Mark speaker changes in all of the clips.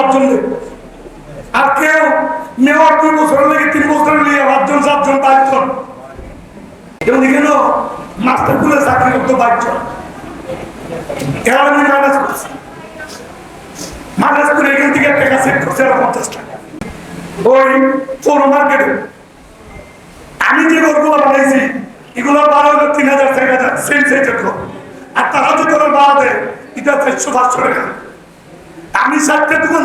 Speaker 1: পাঁচজন লোক। আর কেউ মেয়র দুই বছর লেগে তিন বছর লিয়ে পাঁচজন, সাতজন পাঁচজন এবং এখানে মাস্টার খুলে চাকরি করতো পাঁচজন এরা আমি মাইনাস করছি করে এখান থেকে টাকা সেট করছে, এরা পঞ্চাশ টাকা। ওই পৌর মার্কেটে আমি যে ঘরগুলো বানাইছি এগুলো বারো হাজার তিন হাজার, চার হাজার, সেম সাইজের ঘর আর তারা যে করে বাড়া দেয়, এটা চারশো পাঁচশো টাকা। আমি সাতটা দোকান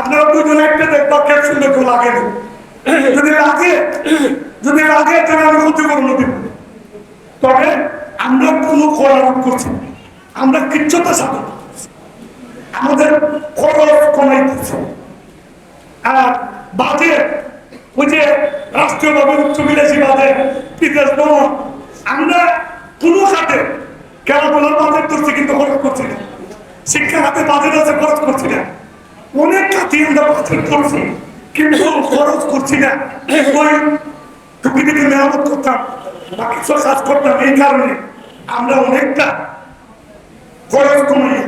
Speaker 1: আপনারা দুজন একটা দেখবা কেউ সুন্দর কেউ লাগে। যদি লাগে যদি লাগে, তাহলে আমি করব দিব। তবে আমরা কোনো খরারোপ করছি আমরা কিচ্ছুতা সাধন করছি। আমাদের খরচ কমাইতেছে আর বাজেট ওই যে রাষ্ট্রীয়ভাবে উচ্চ বিলাসী বাজেট বিদেশ ভ্রমণ, আমরা কোনো খাতে খেলাধুলার বাজেট করছি কিন্তু খরচ করছি না। শিক্ষা খাতে বাজেট আছে খরচ করছি না। অনেক খাতে আমরা বাজেট করছি কিন্তু খরচ করছি না। ওই টুকিটিকে মেরামত করতাম বা কিছু কাজ করতাম। এই কারণে আমরা অনেকটা খরচ কমিয়ে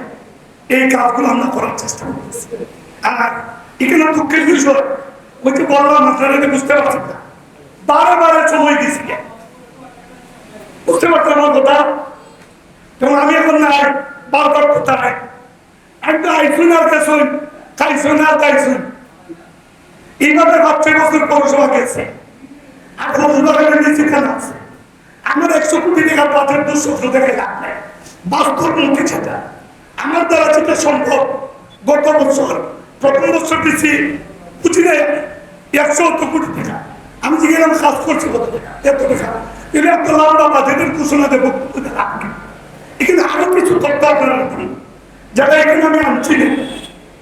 Speaker 1: এই কাজগুলো আমরা করার চেষ্টা করছি আর এখানে দুঃখের বিষয়, ওই যে বললাম, আপনারা বুঝতে পারছেন না। বারে বারে সময় দিছি বুঝতে পারছেন আমার কথা? যেমন আমি এখন নাই, বারবার কথা নাই একটা আইসুন আর গেছুন খাইছুন আর খাইছুন এইভাবে বাচ্চা বছর পৌরসভা গেছে। আর পৌরসভার নিচে খেলা আছে। আমার একশো কোটি টাকার বাজেট দুশো থেকে লাভ নেই। বাস্তব মুখে সেটা। আমার দ্বারা যেটা সম্ভব, গত বছর, প্রথম বছর দিচ্ছি বুঝি না একশো অত কোটি টাকা। আমি গেলাম, কাজ করছি কত এত টাকা। এটা এত লম্বা বাজেটের ঘোষণা দেবো এখানে আরও কিছু তথ্য আপনারা যারা এখানে আমি আনছি না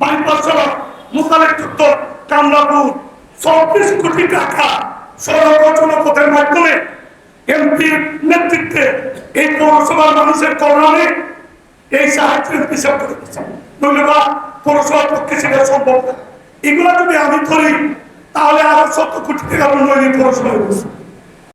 Speaker 1: বাইপাস সড়ক মোতালের যুক্ত কামলাপুর চব্বিশ কোটি টাকা সড়ক রচনা পথের মাধ্যমে এমপির নেতৃত্বে এই পৌরসভার মানুষের কল্যাণে এই সাহায্যের হিসাব করে দিচ্ছে নইলেবা পৌরসভার পক্ষে সেটা সম্ভব না। এগুলো যদি আমি করি তাহলে আরও সত্তর কোটি টাকা উন্নয়ন পৌরসভায় বসে